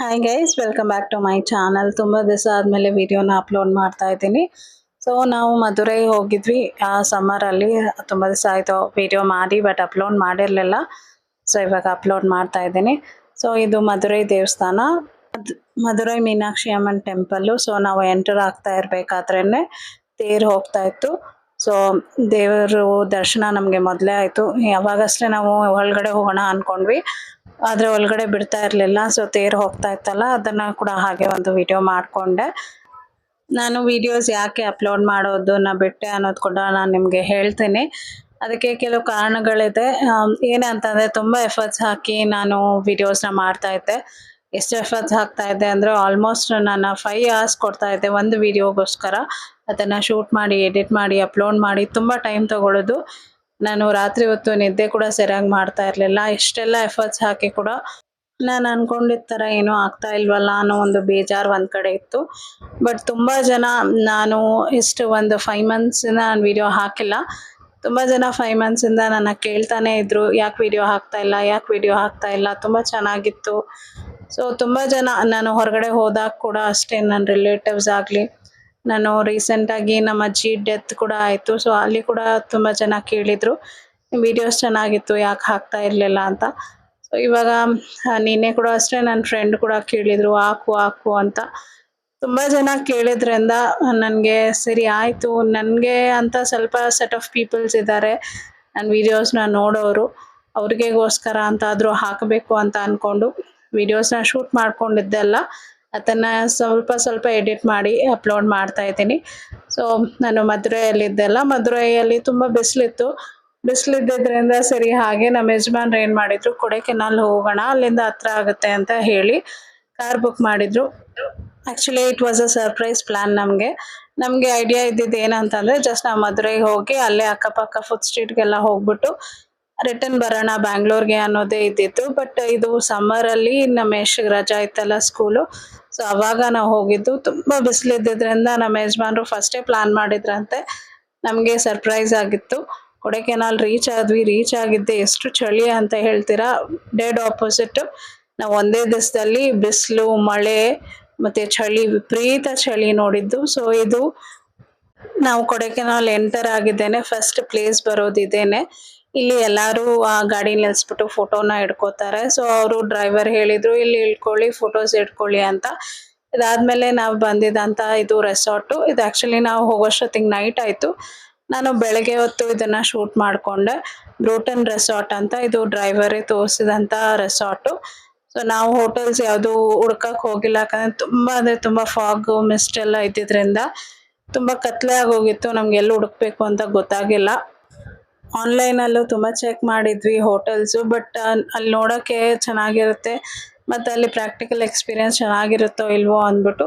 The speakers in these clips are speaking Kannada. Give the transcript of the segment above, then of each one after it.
Hi guys welcome back to my channel ತುಂಬ ದಿವಸ ಆದಮೇಲೆ ವಿಡಿಯೋನ ಅಪ್ಲೋಡ್ ಮಾಡ್ತಾ ಇದ್ದೀನಿ. ಸೊ ನಾವು ಮಧುರೈ ಹೋಗಿದ್ವಿ. ಆ ಸಮ್ಮರಲ್ಲಿ ತುಂಬ ದಿವಸ ಆಯಿತು ವಿಡಿಯೋ ಮಾಡಿ ಬಟ್ ಅಪ್ಲೋಡ್ ಮಾಡಿರಲಿಲ್ಲ. ಸೊ ಇವಾಗ ಅಪ್ಲೋಡ್ ಮಾಡ್ತಾ ಇದ್ದೀನಿ. ಸೊ ಇದು ಮಧುರೈ ದೇವಸ್ಥಾನ. ಮಧುರೈ ಮೀನಾಕ್ಷಿ ಅಮ್ಮನ್ ಟೆಂಪಲ್ಲು ಸೊ ನಾವು ಎಂಟರ್ ಆಗ್ತಾ ಇರಬೇಕಾದ್ರೇ ತೇರು ಹೋಗ್ತಾ ಇತ್ತು. ಸೊ ದೇವರು ದರ್ಶನ ನಮಗೆ ಮೊದಲೇ ಆಯಿತು. ಯಾವಾಗಷ್ಟೇ ನಾವು ಒಳಗಡೆ ಹೋಗೋಣ ಅಂದ್ಕೊಂಡ್ವಿ ಆದರೆ ಒಳಗಡೆ ಬಿಡ್ತಾ ಇರಲಿಲ್ಲ. ಸೊ ತೇರು ಹೋಗ್ತಾ ಇತ್ತಲ್ಲ, ಅದನ್ನು ಕೂಡ ಹಾಗೆ ಒಂದು ವಿಡಿಯೋ ಮಾಡಿಕೊಂಡೆ. ನಾನು ವಿಡಿಯೋಸ್ ಯಾಕೆ ಅಪ್ಲೋಡ್ ಮಾಡೋದನ್ನ ಬಿಟ್ಟೆ ಅನ್ನೋದು ಕೂಡ ನಾನು ನಿಮಗೆ ಹೇಳ್ತೀನಿ. ಅದಕ್ಕೆ ಕೆಲವು ಕಾರಣಗಳಿದೆ. ಏನಂತಂದರೆ ತುಂಬ ಎಫರ್ಟ್ಸ್ ಹಾಕಿ ನಾನು ವಿಡಿಯೋಸ್ನ ಮಾಡ್ತಾ ಇದ್ದೆ. ಎಷ್ಟು ಎಫರ್ಟ್ಸ್ ಹಾಕ್ತಾ ಇದ್ದೆ ಅಂದರೆ ಆಲ್ಮೋಸ್ಟ್ ನಾನು ಫೈವ್ ಅವರ್ಸ್ ಕೊಡ್ತಾ ಇದ್ದೆ ಒಂದು ವಿಡಿಯೋಗೋಸ್ಕರ ಅದನ್ನು ಶೂಟ್ ಮಾಡಿ ಎಡಿಟ್ ಮಾಡಿ ಅಪ್ಲೋಡ್ ಮಾಡಿ ತುಂಬ ಟೈಮ್ ತಗೊಳ್ಳೋದು ನಾನು ರಾತ್ರಿ ಹೊತ್ತು ನಿದ್ದೆ ಕೂಡ ಸರಿಯಾಗಿ ಮಾಡ್ತಾ ಇರಲಿಲ್ಲ. ಇಷ್ಟೆಲ್ಲ ಎಫರ್ಟ್ಸ್ ಹಾಕಿ ಕೂಡ ನಾನು ಅಂದ್ಕೊಂಡಿದ್ದ ಥರ ಏನೂ ಆಗ್ತಾ ಇಲ್ವಲ್ಲ ಅನ್ನೋ ಒಂದು ಬೇಜಾರು ಒಂದು ಕಡೆ ಇತ್ತು. ಬಟ್ ತುಂಬ ಜನ, ನಾನು ಇಷ್ಟು ಒಂದು ಫೈವ್ ಮಂತ್ಸಿಂದ ನಾನು ವಿಡಿಯೋ ಹಾಕಿಲ್ಲ. ತುಂಬ ಜನ ಫೈವ್ ಮಂತ್ಸಿಂದ ನನ್ನ ಕೇಳ್ತಾನೆ ಇದ್ರು, ಯಾಕೆ ವಿಡಿಯೋ ಹಾಕ್ತಾ ಇಲ್ಲ, ಯಾಕೆ ವಿಡಿಯೋ ಹಾಕ್ತಾ ಇಲ್ಲ, ತುಂಬ ಚೆನ್ನಾಗಿತ್ತು. ಸೊ ತುಂಬ ಜನ, ನಾನು ಹೊರಗಡೆ ಹೋದಾಗ ಕೂಡ ಅಷ್ಟೇ ನನ್ನ ರಿಲೇಟಿವ್ಸ್ ಆಗಲಿ ನಾನು ರೀಸೆಂಟಾಗಿ ನಮ್ಮ ಅಜ್ಜಿ ಡೆತ್ ಕೂಡ ಆಯಿತು. ಸೊ ಅಲ್ಲಿ ಕೂಡ ತುಂಬ ಜನ ಕೇಳಿದರು ವಿಡಿಯೋಸ್ ಚೆನ್ನಾಗಿತ್ತು, ಯಾಕೆ ಹಾಕ್ತಾ ಇರಲಿಲ್ಲ ಅಂತ? ಸೊ ಇವಾಗ ನಿನ್ನೆ ಕೂಡ ಅಷ್ಟೇ ನನ್ನ ಫ್ರೆಂಡ್ ಕೂಡ ಕೇಳಿದರು, ಹಾಕು ಹಾಕು ಅಂತ. ತುಂಬ ಜನ ಕೇಳಿದ್ರಿಂದ ನನಗೆ, ಸರಿ, ಆಯಿತು. ನನಗೆ ಅಂತ ಸ್ವಲ್ಪ ಸೆಟ್ ಆಫ್ ಪೀಪಲ್ಸ್ ಇದ್ದಾರೆ ನನ್ನ ವೀಡಿಯೋಸ್ನ ನೋಡೋರು. ಅವ್ರಿಗೆಗೋಸ್ಕರ ಅಂತಾದರೂ ಹಾಕಬೇಕು ಅಂತ ಅಂದ್ಕೊಂಡು ವಿಡಿಯೋಸ್ನ ಶೂಟ್ ಮಾಡ್ಕೊಂಡಿದ್ದೆಲ್ಲ ಅದನ್ನು ಸ್ವಲ್ಪ ಸ್ವಲ್ಪ ಎಡಿಟ್ ಮಾಡಿ ಅಪ್ಲೋಡ್ ಮಾಡ್ತಾ ಇದ್ದೀನಿ. ಸೊ ನಾನು ಮಧುರೈಯಲ್ಲಿದ್ದೆಲ್ಲ ಮಧುರೈಯಲ್ಲಿ ತುಂಬ ಬಿಸಿಲಿತ್ತು. ಬಿಸಿಲಿದ್ದರಿಂದ ಸರಿ ಹಾಗೆ ನಮ್ಮ ಯಜಮಾನ್ರು ಏನು ಮಾಡಿದ್ರು, ಕೊಡೆಕೆನಾಲ್ ಹೋಗೋಣ, ಅಲ್ಲಿಂದ ಹತ್ರ ಆಗುತ್ತೆ ಅಂತ ಹೇಳಿ ಕಾರ್ ಬುಕ್ ಮಾಡಿದ್ರು. Actually it was a surprise plan ನಮಗೆ. ನಮಗೆ ಐಡಿಯಾ ಇದ್ದಿದ್ದು ಏನಂತಂದರೆ ಜಸ್ಟ್ ನಾವು ಮಧುರೈಗೆ ಹೋಗಿ ಅಲ್ಲೇ ಅಕ್ಕಪಕ್ಕ ಫುಡ್ ಸ್ಟ್ರೀಟ್ಗೆಲ್ಲ ಹೋಗ್ಬಿಟ್ಟು ರಿಟರ್ನ್ ಬರೋಣ ಬ್ಯಾಂಗ್ಳೂರ್ಗೆ ಅನ್ನೋದೇ ಇದ್ದಿತ್ತು. ಬಟ್ ಇದು ಸಮ್ಮರಲ್ಲಿ ನಮ್ಮ ಯಶ್ ರಜಾ ಇತ್ತಲ್ಲ ಸ್ಕೂಲು ಸೊ ಅವಾಗ ನಾವು ಹೋಗಿದ್ದು. ತುಂಬ ಬಿಸಿಲಿದ್ದರಿಂದ ನಮ್ಮ ಯಜಮಾನ್ರು ಫಸ್ಟೇ ಪ್ಲಾನ್ ಮಾಡಿದ್ರಂತೆ. ನಮಗೆ ಸರ್ಪ್ರೈಸ್ ಆಗಿತ್ತು. ಕೊಡೆಕೆನಾಲ್ ರೀಚ್ ಆದ್ವಿ. ರೀಚ್ ಆಗಿದ್ದೆ. ಎಷ್ಟು ಚಳಿ ಅಂತ ಹೇಳ್ತೀರಾ? ಡೇಡ್ ಆಪೋಸಿಟ್ ನಾವು ಒಂದೇ ದಿವಸದಲ್ಲಿ ಬಿಸಿಲು, ಮಳೆ, ಮತ್ತೆ ಚಳಿ, ವಿಪರೀತ ಚಳಿ ನೋಡಿದ್ದು. ಸೊ ಇದು ನಾವು ಕೊಡೆಕೆನಾಲ್ ಎಂಟರ್ ಆಗಿದ್ದೇನೆ. ಫಸ್ಟ್ ಪ್ಲೇಸ್ ಬರೋದಿದ್ದೇನೆ. ಇಲ್ಲಿ ಎಲ್ಲರೂ ಆ ಗಾಡಿ ನಿಲ್ಲಿಸ್ಬಿಟ್ಟು ಫೋಟೋನ ಇಟ್ಕೋತಾರೆ ಸೊ ಅವರು ಡ್ರೈವರ್ ಹೇಳಿದ್ರು, ಇಲ್ಲಿ ಇಳ್ಕೊಳ್ಳಿ ಫೋಟೋಸ್ ಇಟ್ಕೊಳ್ಳಿ ಅಂತ. ಇದಾದ್ಮೇಲೆ ನಾವು ಬಂದಿದ್ದಂತ ಇದು ರೆಸಾರ್ಟು ಇದು ಆಕ್ಚುಲಿ ನಾವು ಹೋಗೋಷ್ಟೊತ್ತಿಗೆ ನೈಟ್ ಆಯ್ತು. ನಾನು ಬೆಳಗ್ಗೆ ಹೊತ್ತು ಇದನ್ನ ಶೂಟ್ ಮಾಡಿಕೊಂಡೆ. ಬ್ರೂಟನ್ ರೆಸಾರ್ಟ್ ಅಂತ ಇದು ಡ್ರೈವರೇ ತೋರಿಸಿದಂತ ರೆಸಾರ್ಟು ಸೊ ನಾವು ಹೋಟೆಲ್ಸ್ ಯಾವುದು ಹುಡ್ಕಕ್ಕೆ ಹೋಗಿಲ್ಲ. ಯಾಕಂದ್ರೆ ತುಂಬಾ ಅಂದ್ರೆ ತುಂಬಾ ಫಾಗ್ ಮಿಸ್ಟ್ ಎಲ್ಲ ಇದ್ದಿದ್ರಿಂದ ತುಂಬಾ ಕತ್ಲೆ ಆಗೋಗಿತ್ತು. ನಮ್ಗೆ ಎಲ್ಲಿ ಹುಡುಕ್ಬೇಕು ಅಂತ ಗೊತ್ತಾಗಿಲ್ಲ. ಆನ್ಲೈನಲ್ಲೂ ತುಂಬ ಚೆಕ್ ಮಾಡಿದ್ವಿ ಹೋಟೆಲ್ಸು ಬಟ್ ಅಲ್ಲಿ ನೋಡೋಕ್ಕೆ ಚೆನ್ನಾಗಿರುತ್ತೆ. ಮತ್ತು ಅಲ್ಲಿ ಪ್ರಾಕ್ಟಿಕಲ್ ಎಕ್ಸ್ಪೀರಿಯನ್ಸ್ ಚೆನ್ನಾಗಿರುತ್ತೋ ಇಲ್ವೋ ಅಂದ್ಬಿಟ್ಟು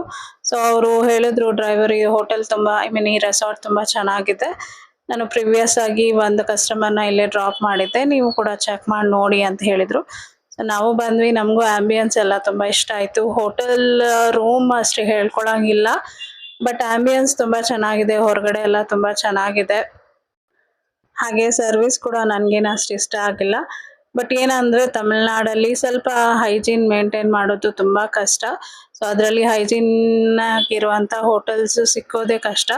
ಸೊ ಅವರು ಹೇಳಿದ್ರು ಡ್ರೈವರ್ ಈ ಹೋಟೆಲ್ ತುಂಬ ಐ ಮೀನ್ ಈ ರೆಸಾರ್ಟ್ ತುಂಬ ಚೆನ್ನಾಗಿದೆ. ನಾನು ಪ್ರಿವಿಯಸ್ ಆಗಿ ಒಂದು ಕಸ್ಟಮರ್ನ ಇಲ್ಲೇ ಡ್ರಾಪ್ ಮಾಡಿದ್ದೆ, ನೀವು ಕೂಡ ಚೆಕ್ ಮಾಡಿ ನೋಡಿ ಅಂತ ಹೇಳಿದರು. ಸೊ ನಾವು ಬಂದ್ವಿ, ನಮಗೂ ಆ್ಯಂಬಿಯನ್ಸ್ ಎಲ್ಲ ತುಂಬ ಇಷ್ಟ ಆಯಿತು. ಹೋಟೆಲ್ ರೂಮ್ ಅಷ್ಟು ಹೇಳ್ಕೊಳಂಗಿಲ್ಲ ಬಟ್ ಆ್ಯಂಬಿಯನ್ಸ್ ತುಂಬ ಚೆನ್ನಾಗಿದೆ, ಹೊರಗಡೆ ಎಲ್ಲ ತುಂಬ ಚೆನ್ನಾಗಿದೆ. ಹಾಗೆ ಸರ್ವಿಸ್ ಕೂಡ ನನಗೇನು ಅಷ್ಟು ಇಷ್ಟ ಆಗಿಲ್ಲ. ಬಟ್ ಏನಂದರೆ ತಮಿಳ್ನಾಡಲ್ಲಿ ಸ್ವಲ್ಪ ಹೈಜೀನ್ ಮೇಂಟೈನ್ ಮಾಡೋದು ತುಂಬ ಕಷ್ಟ. ಸೊ ಅದರಲ್ಲಿ ಹೈಜೀನ್ ಆಗಿರುವಂಥ ಹೋಟೆಲ್ಸ್ ಸಿಕ್ಕೋದೇ ಕಷ್ಟ.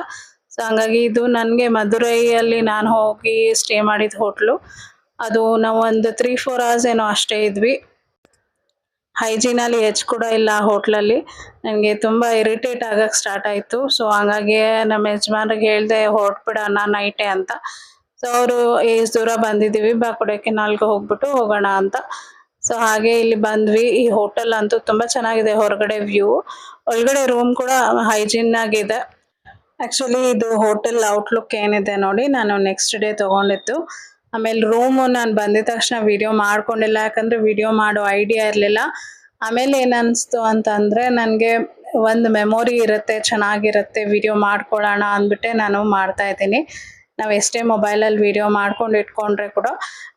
ಸೊ ಹಂಗಾಗಿ ಇದು ನನಗೆ ಮಧುರೈಯಲ್ಲಿ ನಾನು ಹೋಗಿ ಸ್ಟೇ ಮಾಡಿದ ಹೋಟ್ಲು ಅದು ನಾವು ಒಂದು ತ್ರೀ ಫೋರ್ ಅವರ್ಸ್ ಏನೋ ಅಷ್ಟೇ ಇದ್ವಿ. ಹೈಜೀನಲ್ಲಿ ಹೆಚ್ಚು ಕೂಡ ಇಲ್ಲ ಆ ಹೋಟ್ಲಲ್ಲಿ ನನಗೆ ತುಂಬ ಇರಿಟೇಟ್ ಆಗಕ್ಕೆ ಸ್ಟಾರ್ಟ್ ಆಯಿತು. ಸೊ ಹಂಗಾಗಿ ನಮ್ಮ ಯಜಮಾನ್ರಿಗೆ ಹೇಳಿದೆ ಹೊರಟ್ಬಿಡೋಣ ನೈಟೇ ಅಂತ. ಸೊ ಅವರು ಎಷ್ಟು ದೂರ ಬಂದಿದ್ದೀವಿ. ಬಾ ನಾಲ್ಕು ಹೋಗ್ಬಿಟ್ಟು ಹೋಗೋಣ ಅಂತ. ಸೊ ಹಾಗೆ ಇಲ್ಲಿ ಬಂದ್ವಿ. ಈ ಹೋಟೆಲ್ ಅಂತೂ ತುಂಬ ಚೆನ್ನಾಗಿದೆ. ಹೊರಗಡೆ ವ್ಯೂ ಒಳಗಡೆ ರೂಮ್ ಕೂಡ ಹೈಜೀನ್ ಆಗಿದೆ. ಆಕ್ಚುಲಿ ಇದು ಹೋಟೆಲ್ ಔಟ್ಲುಕ್ ಏನಿದೆ ನೋಡಿ. ನಾನು ನೆಕ್ಸ್ಟ್ ಡೇ ತಗೊಂಡಿತ್ತು ಆಮೇಲೆ ರೂಮು ನಾನು ಬಂದಿದ ತಕ್ಷಣ ವಿಡಿಯೋ ಮಾಡ್ಕೊಂಡಿಲ್ಲ. ಯಾಕಂದ್ರೆ ವಿಡಿಯೋ ಮಾಡೋ ಐಡಿಯಾ ಇರಲಿಲ್ಲ. ಆಮೇಲೆ ಏನು ಅನಿಸ್ತು ಅಂತಂದರೆ ನನಗೆ ಒಂದು ಮೆಮೊರಿ ಇರುತ್ತೆ. ಚೆನ್ನಾಗಿರುತ್ತೆ. ವಿಡಿಯೋ ಮಾಡ್ಕೊಳ್ಳೋಣ ಅಂದ್ಬಿಟ್ಟೆ ನಾನು ಮಾಡ್ತಾ ಇದ್ದೀನಿ. ನಾವು ಎಷ್ಟೇ ಮೊಬೈಲಲ್ಲಿ ವಿಡಿಯೋ ಮಾಡ್ಕೊಂಡು ಇಟ್ಕೊಂಡ್ರೆ ಕೂಡ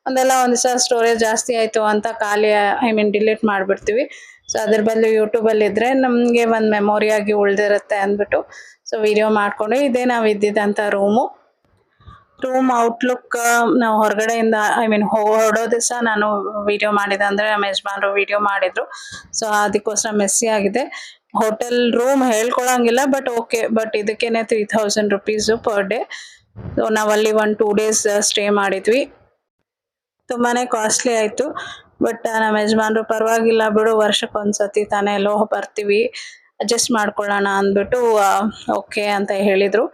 ಒಂದೆಲ್ಲ ಒಂದು ದಿವಸ ಸ್ಟೋರೇಜ್ ಜಾಸ್ತಿ ಆಯಿತು ಅಂತ ಖಾಲಿ ಐ ಮೀನ್ ಡಿಲೀಟ್ ಮಾಡಿಬಿಡ್ತೀವಿ. ಸೊ ಅದ್ರ ಬದಲು ಯೂಟ್ಯೂಬಲ್ಲಿ ಇದ್ದರೆ ನಮಗೆ ಒಂದು ಮೆಮೊರಿಯಾಗಿ ಉಳಿದಿರುತ್ತೆ ಅಂದ್ಬಿಟ್ಟು ಸೊ ವಿಡಿಯೋ ಮಾಡಿಕೊಂಡು ಇದೇ ನಾವು ಇದ್ದಿದ್ದಂಥ ರೂಮು ರೂಮ್ ಔಟ್ಲುಕ್ ನಾವು ಹೊರಗಡೆಯಿಂದ ಐ ಮೀನ್ ಹೊರಡೋ ಸಹ ನಾನು ವಿಡಿಯೋ ಮಾಡಿದೆ ಅಂದರೆ ನಮ್ಮ ಯಜಮಾನ್ರು ವಿಡಿಯೋ ಮಾಡಿದ್ರು. ಸೊ ಅದಕ್ಕೋಸ್ಕರ ಮೆಸ್ಸಿ ಆಗಿದೆ. ಹೋಟೆಲ್ ರೂಮ್ ಹೇಳ್ಕೊಳಂಗಿಲ್ಲ but okay but ಇದಕ್ಕೇನೆ three thousand rupees per day so ನಾವಲ್ಲಿ ಒಂದು ಟೂ ಡೇಸ್ ಸ್ಟೇ ಮಾಡಿದ್ವಿ. ತುಂಬಾ ಕಾಸ್ಟ್ಲಿ ಆಯಿತು. ಬಟ್ ನಮ್ಮ ಯಜಮಾನ್ರು ಪರವಾಗಿಲ್ಲ ಬಿಡು ವರ್ಷಕ್ಕೊಂದ್ಸತಿ ತಾನೇ ಎಲ್ಲೋ ಬರ್ತೀವಿ. ಅಡ್ಜಸ್ಟ್ ಮಾಡ್ಕೊಳ್ಳೋಣ ಅಂದ್ಬಿಟ್ಟು ಓಕೆ ಅಂತ ಹೇಳಿದರು.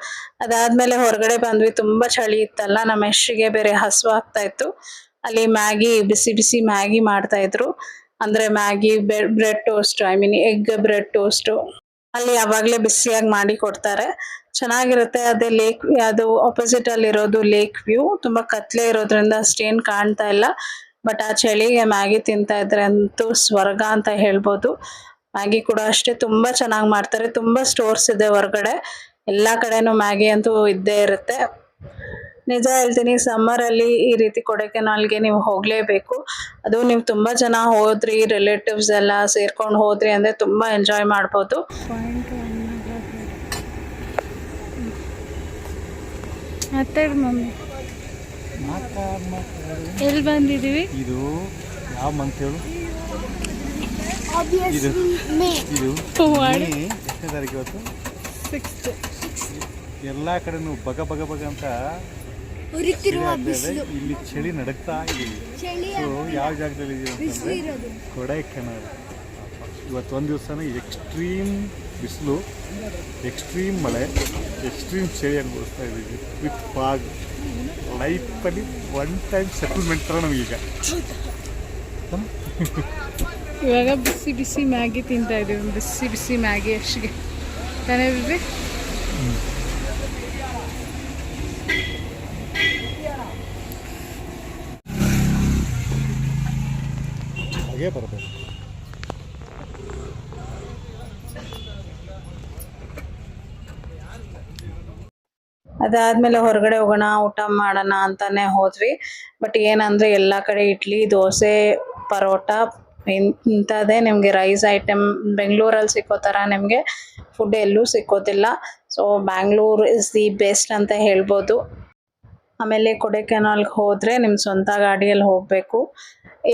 ಅದಾದಮೇಲೆ ಹೊರಗಡೆ ಬಂದ್ವಿ. ತುಂಬ ಚಳಿ ಇತ್ತಲ್ಲ ನಮ್ಮ ಹೆಸರಿಗೆ ಬೇರೆ ಹಸು ಆಗ್ತಾ ಇತ್ತು. ಅಲ್ಲಿ ಮ್ಯಾಗಿ, ಬಿಸಿ ಬಿಸಿ ಮ್ಯಾಗಿ ಮಾಡ್ತಾಯಿದ್ರು ಅಂದರೆ Maggi bread toast I mean egg bread toast ಅಲ್ಲಿ ಯಾವಾಗಲೇ ಬಿಸಿಯಾಗಿ ಮಾಡಿ ಕೊಡ್ತಾರೆ. ಚೆನ್ನಾಗಿರುತ್ತೆ ಅದೇ ಲೇಕ್ ಅದು ಆಪೋಸಿಟ್ ಅಲ್ಲಿ ಇರೋದು ಲೇಕ್ ವ್ಯೂ. ತುಂಬಾ ಕತ್ಲೆ ಇರೋದ್ರಿಂದ ಅಷ್ಟೇನ್ ಕಾಣ್ತಾ ಇಲ್ಲ. ಬಟ್ ಆ ಚಳಿಗೆ ಮ್ಯಾಗಿ ತಿಂತಾ ಇದ್ರೆ ಅಂತೂ ಸ್ವರ್ಗ ಅಂತ ಹೇಳ್ಬೋದು. ಮ್ಯಾಗಿ ಕೂಡ ಅಷ್ಟೇ ತುಂಬಾ ಚೆನ್ನಾಗಿ ಮಾಡ್ತಾರೆ. ತುಂಬಾ ಸ್ಟೋರ್ಸ್ ಇದೆ ಹೊರಗಡೆ. ಎಲ್ಲಾ ಕಡೆನೂ ಮ್ಯಾಗಿ ಅಂತೂ ಇದ್ದೇ ಇರುತ್ತೆ. ನಿಜ ಹೇಳ್ತೀನಿ ಸಮ್ಮರ್ ಅಲ್ಲಿ ಈ ರೀತಿ ಕೊಡೈಕೆನಾಲ್ಗೆ ನೀವು ಹೋಗ್ಲೇಬೇಕು. ಅದು ನೀವು ತುಂಬಾ ಜನ ಹೋದ್ರಿ ರಿಲೇಟಿವ್ಸ್ ಎಲ್ಲ ಸೇರ್ಕೊಂಡು ಹೋದ್ರಿ ಅಂದ್ರೆ ತುಂಬಾ ಎಂಜಾಯ್ ಮಾಡ್ಬೋದು. ಎಲ್ಲಿ ಬಂದಿದ್ದೀವಿ? ಇದು ಯಾವ ಮಂತ್ ಹೇಳು? ಇದು ಇದು ಮೇ ಎಷ್ಟನೇ ತಾರೀಕು ಇವತ್ತು? ಎಲ್ಲ ಕಡೆನೂ ಬಗ ಬಗ ಬಗ ಅಂತ ಉರಿತಿರುವ. ಬಿಸಿಲು. ಇಲ್ಲಿ ಚಳಿ ನಡಕ್ತಾ ಇದೆ. ಸೊ ಯಾವ ಜಾಗದಲ್ಲಿ ಇರೋದು. ಕೊಡೈಕೆನಾಲ್. ಇವತ್ತು ಒಂದು ದಿವಸನ ಎಕ್ಸ್ಟ್ರೀಮ್ ಬಿಸಿಲು ಎಕ್ಸ್ಟ್ರೀಮ್ ಮಳೆ ಎಕ್ಸ್ಟ್ರೀಮ್ ಚಳಿ ಅನುಭವಿಸ್ತಾ ಇದ್ದೀವಿ. ವಿತ್ ಫಾಗ್ ಲೈಫಲ್ಲಿ ಒನ್ ಟೈಮ್ ಸೆಟಲ್ಮೆಂಟ್ ಥರ ನಮಗೀಗ. ಇವಾಗ ಬಿಸಿ ಬಿಸಿ ಮ್ಯಾಗಿ ತಿಂತಾ ಇದ್ದೀವಿ. ಬಿಸಿ ಬಿಸಿ ಮ್ಯಾಗಿ ಅಷ್ಟಿಗೆ ತಾನೇ ಬಿಬಿ ಹಾಗೆ ಬರಬೇಕು ಅದಾದ್ಮೇಲೆ ಹೊರಗಡೆ ಹೋಗೋಣ, ಊಟ ಮಾಡೋಣ ಅಂತಾನೆ ಹೋದ್ವಿ. ಬಟ್ ಏನಂದ್ರೆ ಎಲ್ಲಾ ಕಡೆ ಇಡ್ಲಿ, ದೋಸೆ, ಪರೋಟ ಇಂಥದ್ದೇ ನಿಮಗೆ ರೈಸ್ ಐಟಮ್ ಬೆಂಗಳೂರಲ್ಲಿ ಸಿಕ್ಕೋ ಥರ ನಿಮಗೆ ಫುಡ್ ಎಲ್ಲೂ ಸಿಕ್ಕೋದಿಲ್ಲ. So Bangalore is the best ಅಂತ ಹೇಳ್ಬೋದು. ಆಮೇಲೆ ಕೊಡೈಕೆನಾಲ್ಗೆ ಹೋದರೆ ನಿಮ್ಮ ಸ್ವಂತ ಗಾಡಿಯಲ್ಲಿ ಹೋಗಬೇಕು.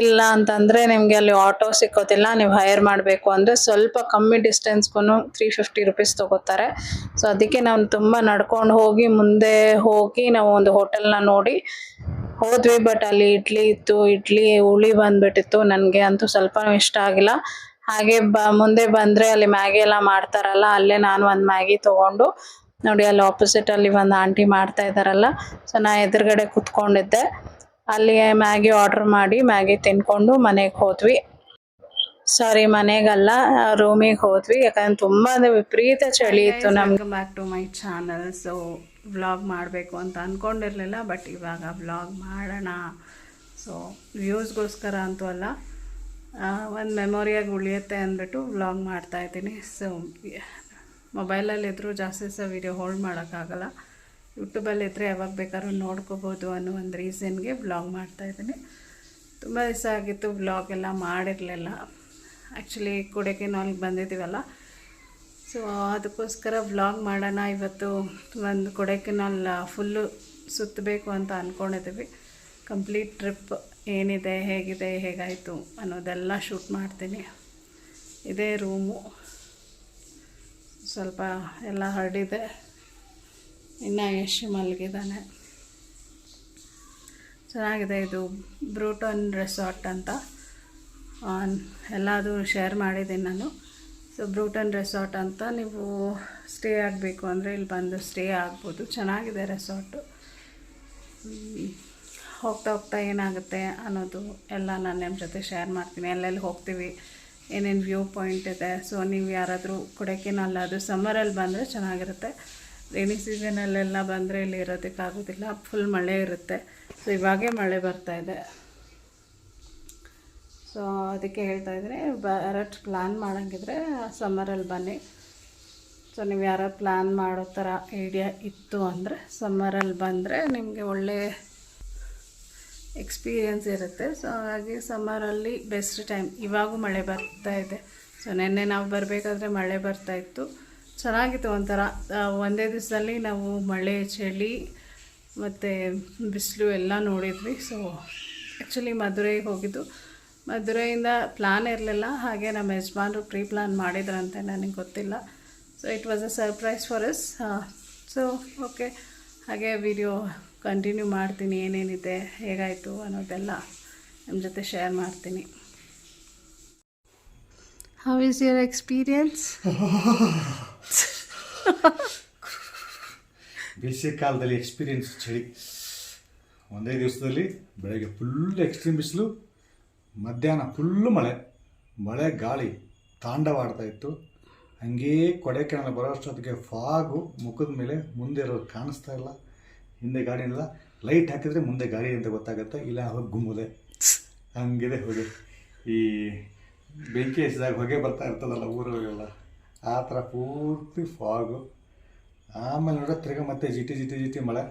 ಇಲ್ಲ ಅಂತಂದರೆ ನಿಮಗೆ ಅಲ್ಲಿ ಆಟೋ ಸಿಕ್ಕೋದಿಲ್ಲ, ನೀವು ಹೈರ್ ಮಾಡಬೇಕು ಅಂದರೆ ಸ್ವಲ್ಪ ಕಮ್ಮಿ ಡಿಸ್ಟೆನ್ಸ್ಗೂ ತ್ರೀ ಫಿಫ್ಟಿ ರುಪೀಸ್ ತೊಗೋತಾರೆ. ಸೊ ಅದಕ್ಕೆ ನಾವು ತುಂಬ ನಡ್ಕೊಂಡು ಹೋಗಿ ಮುಂದೆ ಹೋಗಿ ನಾವು ಒಂದು ಹೋಟೆಲ್ನ ನೋಡಿ ಹೋದ್ವಿ ಬಟ್ ಅಲ್ಲಿ ಇಡ್ಲಿ ಇತ್ತು, ಇಡ್ಲಿ ಹುಳಿ ಬಂದ್ಬಿಟ್ಟಿತ್ತು, ನನಗೆ ಅಂತೂ ಸ್ವಲ್ಪನೂ ಇಷ್ಟ ಆಗಿಲ್ಲ. ಹಾಗೆ ಬ, ಮುಂದೆ ಬಂದರೆ ಅಲ್ಲಿ ಮ್ಯಾಗಿ ಎಲ್ಲ ಮಾಡ್ತಾರಲ್ಲ, ಅಲ್ಲೇ ನಾನು ಒಂದು ಮ್ಯಾಗಿ ತೊಗೊಂಡು ನೋಡಿ ಅಲ್ಲಿ ಆಪೋಸಿಟ್ ಅಲ್ಲಿ ಒಂದು ಆಂಟಿ ಮಾಡ್ತಾ ಇದ್ದಾರಲ್ಲ. ಸೊ ನಾ ಎದುರುಗಡೆ ಕುತ್ಕೊಂಡಿದ್ದೆ. ಅಲ್ಲಿ ಮ್ಯಾಗಿ ಆರ್ಡರ್ ಮಾಡಿ ಮ್ಯಾಗಿ ತಿನ್ಕೊಂಡು ಮನೆಗೆ ಹೋದ್ವಿ. ಸಾರಿ ಮನೆಗಲ್ಲ ರೂಮಿಗೆ ಹೋದ್ವಿ. ಯಾಕಂದ್ರೆ ತುಂಬಾ ಅಂದ್ರೆ ವಿಪರೀತ ಚಳಿ ಇತ್ತು ನಮ್ಗೆ. Back to my channel so vlog ಮಾಡಬೇಕು ಅಂತ ಅಂದ್ಕೊಂಡಿರಲಿಲ್ಲ ಬಟ್ ಇವಾಗ ವ್ಲಾಗ್ ಮಾಡೋಣ. ಸೊ ವ್ಯೂಸ್ಗೋಸ್ಕರ ಅಂತೂ ಅಲ್ಲ ಒಂದು ಮೆಮೊರಿಯಾಗಿ ಉಳಿಯುತ್ತೆ ಅಂದ್ಬಿಟ್ಟು ವ್ಲಾಗ್ ಮಾಡ್ತಾ ಇದ್ದೀನಿ. ಸೊ ಮೊಬೈಲಲ್ಲಿದ್ದರೂ ಜಾಸ್ತಿ ಸಹ ವೀಡಿಯೋ ಹೋಲ್ಡ್ ಮಾಡೋಕ್ಕಾಗಲ್ಲ. ಯೂಟ್ಯೂಬಲ್ಲಿ ಇದ್ದರೆ ಯಾವಾಗ ಬೇಕಾದ್ರೂ ನೋಡ್ಕೋಬೋದು ಅನ್ನೋ ಒಂದು ರೀಸನ್ಗೆ ಬ್ಲಾಗ್ ಮಾಡ್ತಾಯಿದ್ದೀನಿ ತುಂಬ ದಿವಸ ಆಗಿತ್ತು ಬ್ಲಾಗ್ ಎಲ್ಲ ಮಾಡಿರಲಿಲ್ಲ. ಆ್ಯಕ್ಚುಲಿ ಕೊಡೆಕೆನಾಲ್ಗೆ ಬಂದಿದ್ದೀವಲ್ಲ. ಸೊ ಅದಕ್ಕೋಸ್ಕರ ವ್ಲಾಗ್ ಮಾಡೋಣ. ಇವತ್ತು ಒಂದು ಕೊಡೆಕೆನಾಲ್ ಫುಲ್ಲು ಸುತ್ತಬೇಕು ಅಂತ ಅಂದ್ಕೊಂಡಿದ್ದೀವಿ ಕಂಪ್ಲೀಟ್ ಟ್ರಿಪ್ ಏನಿದೆ, ಹೇಗಿದೆ, ಹೇಗಾಯಿತು ಅನ್ನೋದೆಲ್ಲ ಶೂಟ್ ಮಾಡ್ತೀನಿ. ಇದೇ ರೂಮು ಸ್ವಲ್ಪ ಎಲ್ಲ ಹರಡಿದೆ. ಇನ್ನು ಯಶ್ ಮಲಗಿದ್ದಾನೆ. ಚೆನ್ನಾಗಿದೆ ಇದು ಬ್ರೂಟನ್ ರೆಸಾರ್ಟ್ ಅಂತ. ಎಲ್ಲದು ಶೇರ್ ಮಾಡಿದ್ದೀನಿ ನಾನು. ಸೊ ಬ್ರೂಟನ್ ರೆಸಾರ್ಟ್ ಅಂತ ನೀವು ಸ್ಟೇ ಆಗಬೇಕು ಅಂದರೆ ಇಲ್ಲಿ ಬಂದು ಸ್ಟೇ ಆಗ್ಬೋದು. ಚೆನ್ನಾಗಿದೆ ರೆಸಾರ್ಟು. ಹೋಗ್ತಾ ಹೋಗ್ತಾ ಏನಾಗುತ್ತೆ ಅನ್ನೋದು ಎಲ್ಲ ನಾನು ನಿಮ್ಮ ಜೊತೆ ಶೇರ್ ಮಾಡ್ತೀನಿ. ಎಲ್ಲೆಲ್ಲಿ ಹೋಗ್ತೀವಿ ಏನೇನು ವ್ಯೂ ಪಾಯಿಂಟ್ ಇದೆ? ಸೊ ನೀವು ಯಾರಾದರೂ ಕೊಡೈಕೆನಾಲ್ ಅದು ಸಮ್ಮರಲ್ಲಿ ಬಂದರೆ ಚೆನ್ನಾಗಿರುತ್ತೆ. ರೈನಿ ಸೀಸನಲ್ಲೆಲ್ಲ ಬಂದರೆ ಇಲ್ಲಿ ಇರೋದಕ್ಕಾಗೋದಿಲ್ಲ ಫುಲ್ ಮಳೆ ಇರುತ್ತೆ. ಸೊ ಇವಾಗೇ ಮಳೆ ಬರ್ತಾ ಇದೆ. ಸೊ ಅದಕ್ಕೆ ಹೇಳ್ತಾ ಇದ್ದೀನಿ. ಬರಟ್ ಪ್ಲ್ಯಾನ್ ಮಾಡೋಂಗಿದ್ರೆ ಸಮ್ಮರಲ್ಲಿ ಬನ್ನಿ. ಸೊ ನೀವು ಯಾರೋ ಪ್ಲ್ಯಾನ್ ಮಾಡೋ ಥರ ಐಡಿಯಾ ಇತ್ತು ಅಂದರೆ ಸಮ್ಮರಲ್ಲಿ ಬಂದರೆ ನಿಮಗೆ ಒಳ್ಳೆ ಎಕ್ಸ್ಪೀರಿಯನ್ಸ್ ಇರುತ್ತೆ. ಸೊ ಹಾಗಾಗಿ ಸಮ್ಮರಲ್ಲಿ ಬೆಸ್ಟ್ ಟೈಮ್ ಇವಾಗೂ ಮಳೆ ಬರ್ತಾ ಇದೆ. ಸೊ ನಿನ್ನೆ ನಾವು ಬರಬೇಕಾದ್ರೆ ಮಳೆ ಬರ್ತಾ ಇತ್ತು. ಚೆನ್ನಾಗಿತ್ತು ಒಂಥರ. ಒಂದೇ ದಿವಸದಲ್ಲಿ ನಾವು ಮಳೆ, ಚಳಿ ಮತ್ತು ಬಿಸಿಲು ಎಲ್ಲ ನೋಡಿದ್ವಿ. ಸೊ ಆ್ಯಕ್ಚುಲಿ ಮಧುರೈಗೆ ಹೋಗಿದ್ದು. ಮಧುರೈಯಿಂದ ಪ್ಲ್ಯಾನ್ ಇರಲಿಲ್ಲ. ಹಾಗೆ ನಮ್ಮ ಯಜಮಾನರು ಪ್ರೀ ಪ್ಲ್ಯಾನ್ ಮಾಡಿದ್ರಂತೆ. ನನಗೆ ಗೊತ್ತಿಲ್ಲ. So it was a surprise for us so okay ಹಾಗೆ ವಿಡಿಯೋ ಕಂಟಿನ್ಯೂ ಮಾಡ್ತೀನಿ, ಏನೇನಿದೆ, ಹೇಗಾಯಿತು ಅನ್ನೋದೆಲ್ಲ ನಿಮ್ಮ ಜೊತೆ ಶೇರ್ ಮಾಡ್ತೀನಿ. ಹೌ ಈಸ್ ಯುವರ್ ಎಕ್ಸ್ಪೀರಿಯನ್ಸ್ ಬೇಸಿಗೆ ಕಾಲದಲ್ಲಿ ಎಕ್ಸ್ಪೀರಿಯನ್ಸ್ ಚಳಿ. ಒಂದೇ ದಿವಸದಲ್ಲಿ ಬೆಳಗ್ಗೆ ಫುಲ್ ಎಕ್ಸ್ಟ್ರೀಮ್ ಬಿಸಿಲು, ಮಧ್ಯಾಹ್ನ ಫುಲ್ಲು ಮಳೆ ಮಳೆ ಗಾಳಿ ತಾಂಡವಾಡ್ತಾ ಇತ್ತು. ಹಂಗೇ ಕೊಡೆಕೆನಲ್ ಬರೋ ಅಷ್ಟೊತ್ತಿಗೆ ಫಾಗು ಮುಖದ ಮೇಲೆ ಮುಂದೆ ಇರೋದು ಕಾಣಿಸ್ತಾ ಇಲ್ಲ. ಹಿಂದೆ ಗಾಡಿ ಇಲ್ಲ ಲೈಟ್ ಹಾಕಿದ್ರೆ ಮುಂದೆ ಗಾಡಿ ಅಂತ ಗೊತ್ತಾಗುತ್ತೆ, ಇಲ್ಲ ಅವಾಗ ಗುಮ್ಮದೆ. ಹಂಗಿದೆ ಹೋಗಿ. ಈ ಬೆಂಕಿ ಹಚ್ಚಿದಾಗ ಹೊಗೆ ಬರ್ತಾ ಇರ್ತದಲ್ಲ ಊರೊಳಗೆಲ್ಲ ಆ ಥರ ಪೂರ್ತಿ ಫಾಗು ಆಮೇಲೆ ನೋಡಿದ್ರೆ ತಿರ್ಗ ಮತ್ತೆ ಜಿಟಿ ಜಿಟಿ ಜಿಟಿ ಮಳೆ.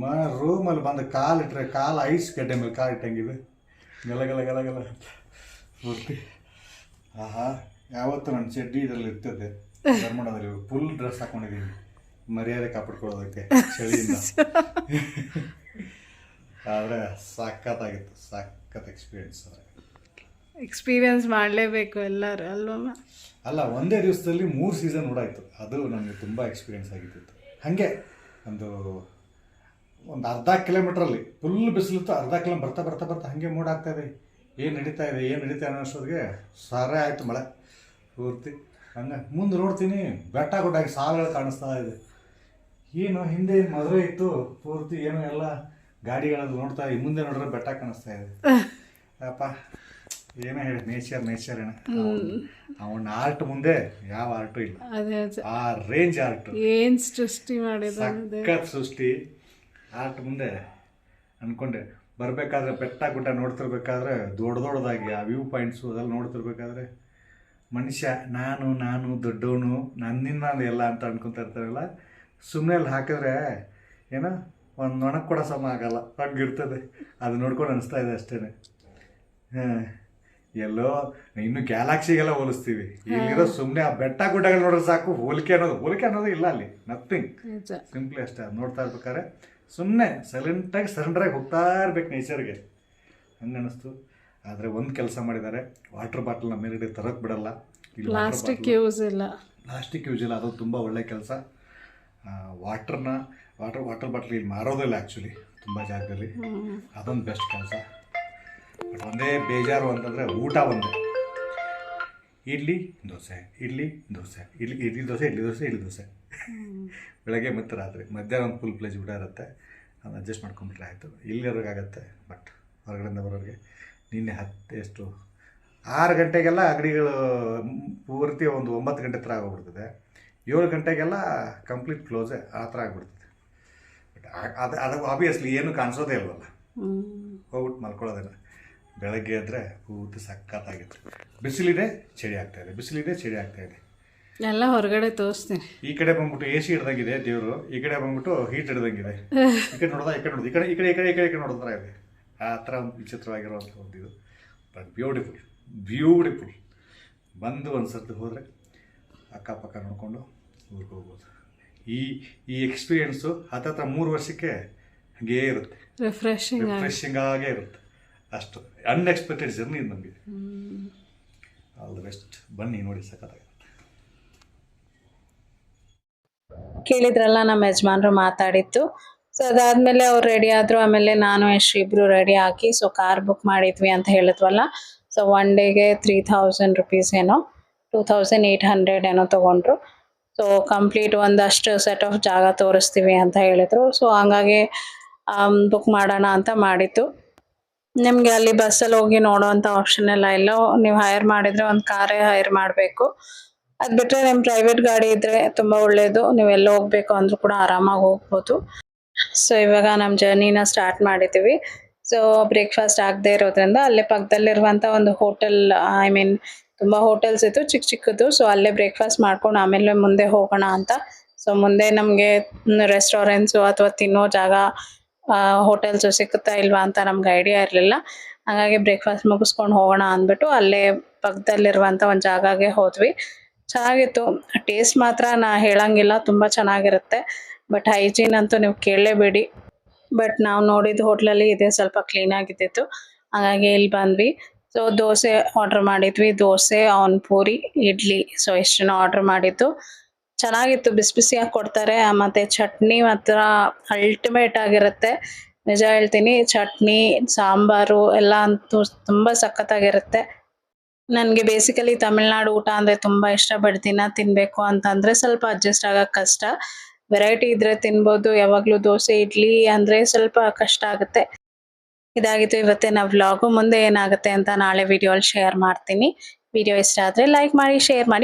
ಮ ರೂಮಲ್ಲಿ ಬಂದು ಕಾಲು ಇಟ್ಟರೆ ಕಾಲು ಐಸ್ ಗಡ್ಡೆ ಮೇಲೆ ಕಾಲು ಇಟ್ಟಂಗಿದೆ. ಗಲ ಗಲ ಗಲ ಗಲ. ಪೂರ್ತಿ. ಆಹಾ, ಯಾವತ್ತೂ ನನ್ನ ಚಡ್ಡಿ ಇದರಲ್ಲಿ ಇರ್ತದೆ. ಧರ್ಮಣದಲ್ಲಿ ಫುಲ್ ಡ್ರೆಸ್ ಹಾಕೊಂಡಿದ್ದೀನಿ. ಮರ್ಯಾದೆ ಕಾಪಾಡ್ಕೊಳ್ಳೋದಕ್ಕೆ ಚಳಿಯಿಂದ. ಆದರೆ ಸಖತ್ತಾಗಿತ್ತು ಸಖತ್ ಎಕ್ಸ್ಪೀರಿಯನ್ಸ್ ಎಕ್ಸ್ಪೀರಿಯನ್ಸ್ ಮಾಡಲೇಬೇಕು ಎಲ್ಲರೂ ಅಲ್ವಮ್ಮ ಅಲ್ಲ ಒಂದೇ ದಿವಸದಲ್ಲಿ ಮೂರು ಸೀಸನ್ ಓಡಾಯಿತು ಅದು ನಮಗೆ ತುಂಬ ಎಕ್ಸ್ಪೀರಿಯನ್ಸ್ ಆಗಿತ್ತು ಹಾಗೆ ಒಂದು ಒಂದು ಅರ್ಧ ಕಿಲೋಮೀಟ್ರಲ್ಲಿ ಫುಲ್ ಬಿಸಿಲಿತ್ತು ಅರ್ಧ ಕಿಲೋ ಬರ್ತಾ ಬರ್ತಾ ಬರ್ತಾ ಹಾಗೆ ಮೂಡ್ ಆಗ್ತಾ ಇದೆ. ಏನು ನಡೀತಾ ಇದೆ ಏನು ನಡೀತಾ ಇದೆ ಅನ್ನೋಷ್ಟೊತ್ತಿಗೆ ಸಾರೇ ಆಯಿತು ಮಳೆ ಪೂರ್ತಿ. ಹಂಗೆ ಮುಂದೆ ನೋಡ್ತೀನಿ ಬೆಟ್ಟ ಗುಡ್ಡಾಗಿ ಸಾಲುಗಳು ಕಾಣಿಸ್ತಾ ಇದೆ. ಏನು ಹಿಂದೆ ಮದುವೆ ಇತ್ತು ಪೂರ್ತಿ ಏನು ಎಲ್ಲ ಗಾಡಿಗಳಲ್ಲಿ ನೋಡ್ತಾ ಈ ಮುಂದೆ ನೋಡಿದ್ರೆ ಬೆಟ್ಟ ಕಾಣಿಸ್ತಾ ಇದೆ. ಅಪ್ಪ ಏನೇ ಹೇಳಿ ನೇಚರ್ ನೇಚರ್ ಏನ. ಅವನ ಆರ್ಟ್ ಮುಂದೆ ಯಾವ ಆರ್ಟು ಇಲ್ಲ. ಆ ರೇಂಜ್ ಆರ್ಟ್. ಏನ್ ಸೃಷ್ಟಿ ಮಾಡಿದ ಸೃಷ್ಟಿ. ಆರ್ಟ್ ಮುಂದೆ ಅನ್ಕೊಂಡೆ. ಬರಬೇಕಾದ್ರೆ ಬೆಟ್ಟ ಗುಡ್ಡ ನೋಡ್ತಿರ್ಬೇಕಾದ್ರೆ ದೊಡ್ಡ ದೊಡ್ಡದಾಗಿ ಆ ವ್ಯೂ ಪಾಯಿಂಟ್ಸು ಅದೆಲ್ಲ ನೋಡ್ತಿರ್ಬೇಕಾದ್ರೆ ಮನುಷ್ಯ ನಾನು ನಾನು ದೊಡ್ಡವನು ನನ್ನಿಂದ ನಾನು ಎಲ್ಲ ಅಂತ ಅನ್ಕೊಂತ ಇರ್ತಾರಲ್ಲ ಸುಮ್ಮನೆ ಅಲ್ಲಿ ಹಾಕಿದ್ರೆ ಏನೋ ಒಂದು ನೊಣಕ್ಕೆ ಕೂಡ ಸಮ ಆಗಲ್ಲ. ಹಂಗಿರ್ತದೆ. ಅದು ನೋಡ್ಕೊಂಡು ಅನಿಸ್ತಾ ಇದೆ ಅಷ್ಟೇ ಹಾಂ ಎಲ್ಲೋ ಇನ್ನು ಗ್ಯಾಲಾಕ್ಸಿಗೆಲ್ಲ ಹೋಲಿಸ್ತೀವಿ. ಇಲ್ಲಿರೋ ಸುಮ್ಮನೆ ಆ ಬೆಟ್ಟ ಗುಡ್ಡಗಳು ನೋಡಿದ್ರೆ ಸಾಕು ಹೋಲಿಕೆ ಅನ್ನೋದು ಹೋಲಿಕೆ ಅನ್ನೋದು ಇಲ್ಲ ಅಲ್ಲಿ. ನಥಿಂಗ್ ಸಿಂಪ್ಲಿ ಅಷ್ಟೇ ಅದು ನೋಡ್ತಾ ಇರ್ಬೇಕಾದ್ರೆ. ಸುಮ್ಮನೆ ಸೈಲೆಂಟಾಗಿ ಸರೆಂಡ್ರಾಗಿ ಹೋಗ್ತಾ ಇರ್ಬೇಕು ನೇಚರ್ಗೆ ಹಂಗೆ ಅನ್ನಿಸ್ತು ಆದರೆ ಒಂದು ಕೆಲಸ ಮಾಡಿದ್ದಾರೆ. ವಾಟರ್ ಬಾಟಲ್ನ ಮೇಲ್ಗಡೆ ತರಕ್ಕೆ ಬಿಡಲ್ಲ. ಪ್ಲಾಸ್ಟಿಕ್ ಯೂಸ್ ಇಲ್ಲ. ಪ್ಲಾಸ್ಟಿಕ್ ಯೂಸ್ ಇಲ್ಲ. ಅದು ತುಂಬ ಒಳ್ಳೆ ಕೆಲಸ. ವಾಟರ್ನ ವಾಟರ್ ವಾಟರ್ ಬಾಟ್ಲಿ ಇಲ್ಲಿ ಮಾರೋದಿಲ್ಲ ಆ್ಯಕ್ಚುಲಿ ತುಂಬ ಜಾಗದಲ್ಲಿ. ಅದೊಂದು ಬೆಸ್ಟ್ ಕೆಲಸ. ಬಟ್ ಒಂದೇ ಬೇಜಾರು ಅಂತಂದರೆ ಊಟ ಒಂದೇ. ಇಡ್ಲಿ ದೋಸೆ. ಇಡ್ಲಿ ದೋಸೆ. ಇಡ್ಲಿ ಇಡ್ಲಿ ದೋಸೆ ಇಡ್ಲಿ ದೋಸೆ ಇಡ್ಲಿ ದೋಸೆ. ಬೆಳಗ್ಗೆ ಮತ್ತು ರಾತ್ರಿ. ಮಧ್ಯಾಹ್ನ ಒಂದು ಫುಲ್ ಪ್ಲೇಸ್ ಊಟ ಇರುತ್ತೆ. ಅದನ್ನ ಅಡ್ಜಸ್ಟ್ ಮಾಡ್ಕೊಂಬಿಟ್ರೆ ಆಯಿತು. ಆಗುತ್ತೆ ಬಟ್ ಹೊರಗಡೆಯಿಂದ ಬರೋರಿಗೆ ನಿನ್ನೆ ಹತ್ತು ಎಷ್ಟು ಆರು ಗಂಟೆಗೆಲ್ಲ ಅಂಗಡಿಗಳು ಪೂರ್ತಿ ಒಂದು ಒಂಬತ್ತು ಗಂಟೆ ಹತ್ರ ಆಗೋಗ್ಬಿಡ್ತದೆ. ಏಳು ಗಂಟೆಗೆಲ್ಲ ಕಂಪ್ಲೀಟ್ ಕ್ಲೋಸೇ ಆ ಥರ ಆಗ್ಬಿಡ್ತದೆ. ಬಟ್ ಅದು ಅದು ಆಬ್ವಿಯಸ್ಲಿ ಏನು ಕಾಣಿಸೋದೇ ಇಲ್ವಲ್ಲ. ಹೋಗ್ಬಿಟ್ಟು ಮಲ್ಕೊಳ್ಳೋದಿಲ್ಲ. ಬೆಳಗ್ಗೆ ಎದ್ದರೆ ಕೂತು ಸಖತ್ತಾಗಿತ್ತು. ಬಿಸಿಲಿದೆ ಚಳಿ ಆಗ್ತಾ ಇದೆ. ಬಿಸಿಲಿದೆ ಚಳಿ ಆಗ್ತಾ ಇದೆ. ಎಲ್ಲ ಹೊರಗಡೆ ತೋರಿಸ್ತೀನಿ. ಈ ಕಡೆ ಬಂದ್ಬಿಟ್ಟು ಎ ಸಿ ಹಿಡ್ದಂಗಿದೆ ದೇವರು. ಈ ಕಡೆ ಬಂದ್ಬಿಟ್ಟು ಹೀಟ್ ಹಿಡ್ದಂಗಿದೆ. ಈ ಕಡೆ ನೋಡ್ದ ಈ ಕಡೆ ನೋಡಿದ. ಈ ಕಡೆ ಈ ಕಡೆ ಈ ಕಡೆ ಈ ಕಡೆ ಈ ಕಡೆ ನೋಡಿದ್ರ ಇದೆ. ಆ ಥರ ಒಂದು ವಿಚಿತ್ರವಾಗಿರುವಂಥ ಒಂದು ಇದು. ಬಟ್ ಬ್ಯೂಟಿಫುಲ್ ಬ್ಯೂಟಿಫುಲ್ ಬಂದು ಒಂದು ಸರ್ತಿ ಹೋದರೆ ಅಕ್ಕಪಕ್ಕ ನೋಡಿಕೊಂಡು ಊರಿಗೆ ಹೋಗ್ಬೋದು. ಈ ಈ ಎಕ್ಸ್ಪೀರಿಯೆನ್ಸು ಹತ್ತತ್ರ ಮೂರು ವರ್ಷಕ್ಕೆ ಹಾಗೆ ಇರುತ್ತೆ. ರಿಫ್ರೆಶಿಂಗ್ ರಿಫ್ರೆಶಿಂಗ್ ಆಗೇ ಇರುತ್ತೆ. ಅಷ್ಟು ಅನ್ಎಕ್ಸ್ಪೆಕ್ಟೆಡ್ ಜರ್ನಿ ಇದು ನಮಗೆ. ಆಲ್ ದ ಬೆಸ್ಟ್ ಬನ್ನಿ ನೋಡಿ ಸಖತ್ತಾಗಿರುತ್ತೆ. ಕೇಳಿದ್ರಲ್ಲ ನಮ್ಮ ಯಜಮಾನ್ರು ಮಾತಾಡಿತ್ತು ಸೊ ಅದಾದ್ಮೇಲೆ ಅವ್ರು ರೆಡಿ ಆದ್ರು ಆಮೇಲೆ ನಾನು ಯಶ್ ಇಬ್ರು ರೆಡಿ ಹಾಕಿ ಸೊ ಕಾರ್ ಬುಕ್ ಮಾಡಿದ್ವಿ ಅಂತ ಹೇಳಿದ್ವಲ್ಲ. ಸೊ ಒನ್ ಡೇಗೆ ತ್ರೀ ಥೌಸಂಡ್ ರುಪೀಸ್ ಏನೋ. ಟೂ ತೌಸಂಡ್ ಏಯ್ಟ್ ಹಂಡ್ರೆಡ್ ಏನೋ ತೊಗೊಂಡ್ರು. ಸೊ ಕಂಪ್ಲೀಟ್ ಒಂದಷ್ಟು ಸೆಟ್ ಆಫ್ ಜಾಗ ತೋರಿಸ್ತೀವಿ ಅಂತ ಹೇಳಿದ್ರು. ಸೊ ಹಂಗಾಗಿ ಬುಕ್ ಮಾಡೋಣ ಅಂತ ಮಾಡಿತ್ತು ನಿಮಗೆ ಅಲ್ಲಿ ಬಸ್ಸಲ್ಲಿ ಹೋಗಿ ನೋಡೋವಂಥ ಆಪ್ಷನ್ ಎಲ್ಲ ಇಲ್ಲ. ನೀವು ಹೈರ್ ಮಾಡಿದರೆ ಒಂದು ಕಾರೇ ಹೈರ್ ಮಾಡಬೇಕು. ಅದು ಬಿಟ್ಟರೆ ನಿಮ್ಮ ಪ್ರೈವೇಟ್ ಗಾಡಿ ಇದ್ದರೆ ತುಂಬ ಒಳ್ಳೆಯದು ನೀವು ಎಲ್ಲ ಹೋಗಬೇಕು ಅಂದರೂ ಕೂಡ ಆರಾಮಾಗಿ ಹೋಗ್ಬೋದು. ಸೊ ಇವಾಗ ನಮ್ಮ ಜರ್ನಿನ ಸ್ಟಾರ್ಟ್ ಮಾಡಿದ್ದೀವಿ. ಸೊ ಬ್ರೇಕ್ಫಾಸ್ಟ್ ಆಗದೆ ಇರೋದ್ರಿಂದ ಅಲ್ಲೇ ಪಕ್ಕದಲ್ಲಿರುವಂಥ ಒಂದು ಹೋಟೆಲ್ ಐ ಮೀನ್ ತುಂಬ ಹೋಟೆಲ್ಸ್ ಇತ್ತು ಚಿಕ್ಕ ಚಿಕ್ಕದು ಸೊ ಅಲ್ಲೇ ಬ್ರೇಕ್ಫಾಸ್ಟ್ ಮಾಡ್ಕೊಂಡು ಆಮೇಲೆ ಮುಂದೆ ಹೋಗೋಣ ಅಂತ. ಸೊ ಮುಂದೆ ನಮಗೆ ರೆಸ್ಟೋರೆಂಟ್ಸು ಅಥವಾ ತಿನ್ನೋ ಜಾಗ ಹೋಟೆಲ್ಸು ಸಿಕ್ಕುತ್ತಾ ಇಲ್ವಾ ಅಂತ ನಮ್ಗೆ ಐಡಿಯಾ ಇರಲಿಲ್ಲ. ಹಾಗಾಗಿ ಬ್ರೇಕ್ಫಾಸ್ಟ್ ಮುಗಿಸ್ಕೊಂಡು ಹೋಗೋಣ ಅಂದ್ಬಿಟ್ಟು ಅಲ್ಲೇ ಪಕ್ಕದಲ್ಲಿರುವಂಥ ಒಂದು ಜಾಗಗೆ ಹೋದ್ವಿ. ಚೆನ್ನಾಗಿತ್ತು. ಟೇಸ್ಟ್ ಮಾತ್ರ ನಾ ಹೇಳಂಗಿಲ್ಲ, ತುಂಬ ಚೆನ್ನಾಗಿರುತ್ತೆ. ಬಟ್ ಹೈಜೀನ್ ಅಂತೂ ನೀವು ಕೇಳಲೇಬೇಡಿ. ಬಟ್ ನಾವು ನೋಡಿದ ಹೋಟ್ಲಲ್ಲಿ ಇದೆ ಸ್ವಲ್ಪ ಕ್ಲೀನ್ ಆಗಿದ್ದಿತ್ತು. ಹಾಗಾಗಿ ಇಲ್ಲಿ ಬಂದ್ವಿ. ಸೊ ದೋಸೆ ಆರ್ಡರ್ ಮಾಡಿದ್ವಿ. ದೋಸೆ ಆನ್ ಪೂರಿ, ಇಡ್ಲಿ. ಸೊ ಇಷ್ಟನ್ನು ಆರ್ಡರ್ ಮಾಡಿದ್ದು. ಚೆನ್ನಾಗಿತ್ತು. ಬಿಸಿ ಬಿಸಿಯಾಗಿ ಕೊಡ್ತಾರೆ. ಮತ್ತೆ ಚಟ್ನಿ ಮಾತ್ರ ಅಲ್ಟಿಮೇಟ್ ಆಗಿರುತ್ತೆ. ನಿಜ ಹೇಳ್ತೀನಿ, ಚಟ್ನಿ, ಸಾಂಬಾರು ಎಲ್ಲ ಅಂತೂ ತುಂಬ ಸಖತ್ತಾಗಿರುತ್ತೆ. ನನಗೆ ಬೇಸಿಕಲಿ ತಮಿಳ್ನಾಡು ಊಟ ಅಂದರೆ ತುಂಬ ಇಷ್ಟ. ಬಟ್ ದಿನ ತಿನ್ನಬೇಕು ಅಂತಂದರೆ ಸ್ವಲ್ಪ ಅಡ್ಜಸ್ಟ್ ಆಗೋಕ್ಕೆ ಕಷ್ಟ. ವೆರೈಟಿ ಇದ್ರೆ ತಿನ್ಬೋದು. ಯಾವಾಗಲೂ ದೋಸೆ, ಇಡ್ಲಿ ಅಂದರೆ ಸ್ವಲ್ಪ ಕಷ್ಟ ಆಗುತ್ತೆ. ಇದಾಗಿತ್ತು. ಇವತ್ತಿನ ವ್ಲಾಗು ಮುಂದೆ ಏನಾಗುತ್ತೆ ಅಂತ ನಾಳೆ ವಿಡಿಯೋಲಿ ಶೇರ್ ಮಾಡ್ತೀನಿ. ವಿಡಿಯೋ ಇಷ್ಟ ಆದ್ರೆ ಲೈಕ್ ಮಾಡಿ ಶೇರ್ ಮಾಡಿ.